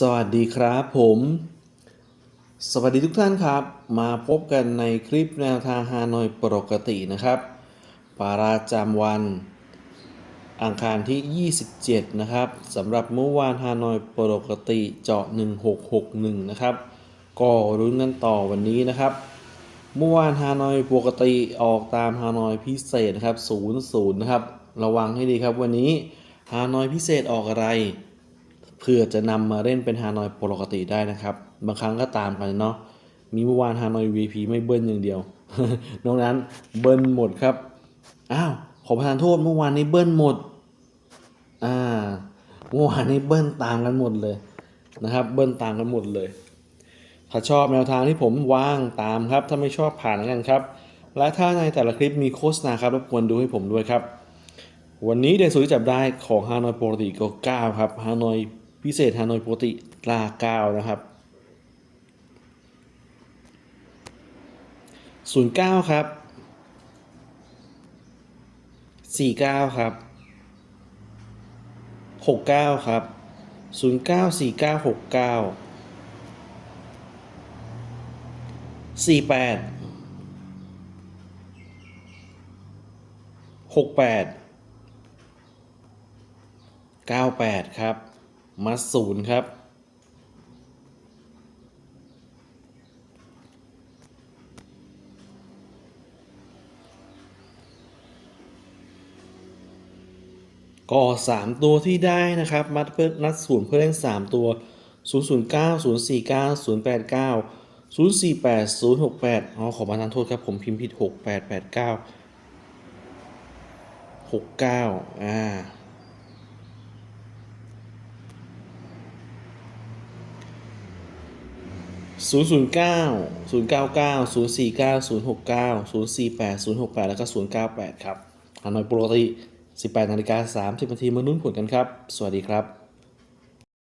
สวัสดีครับผม สวัสดีทุกท่านครับ มาพบกันในคลิปแนวทางฮานอยปกตินะครับ ปาราจำวัน อังคารที่ 27 นะครับสำหรับเมื่อวานฮานอยปกติเจาะ 1661 นะครับก็รุ้นกันต่อวันนี้นะครับ เมื่อวานฮานอยปกติออกตามฮานอยพิเศษนะครับ 00 นะครับ ระวังให้ดีครับวันนี้ฮานอยพิเศษออกอะไร เพื่อจะนำมาเล่นเป็นฮานอยปกติได้นะครับ บางครั้งก็ตามกันเนาะมีเมื่อวานฮานอย VP ไม่เบิ้ลอย่างเดียวนอกนั้นเบิ้ลหมดครับอ้าวขอประทานโทษเมื่อวานนี้เบิ้ลหมดอ่าเมื่อวานนี้เบิ้ลตามกันหมดเลยนะครับ เบิ้ลตามกันหมดเลย ถ้าชอบแนวทางที่ผมวางตามครับ ถ้าไม่ชอบผ่านกันครับ และถ้าในแต่ละคลิปมีโฆษณาครับรบกวนดูให้ผมด้วยครับ วันนี้เดนสุดจับได้ของฮานอยปกติก็9ครับฮานอย พิเศษฮานอยปกติลา9นะครับ 09 ครับ 49 ครับ 69 ครับ 09 49 69 48 68 98 ครับ มาศูนย์ครับ ก็3ตัวที่ได้นะครับ มัดเพื่อนัดศูนย์เพื่อเล่น3ตัว009 049 089 048 068อ๋อขอมาทานโทษครับผมพิมพ์ผิด6889 69อ่าศูนย์ศูนย์เก้าศูนย์เก้าเก้าศูนย์สี่เก้าศูนย์หกเก้าศูนย์สี่แปดศูนย์หกแปดแล้วก็ศูนย์เก้า แปดครับฮานอยปกติสิบแปดนาฬิกาสามสิบนาทีมาลุ้นผลกันครับ สวัสดีครับ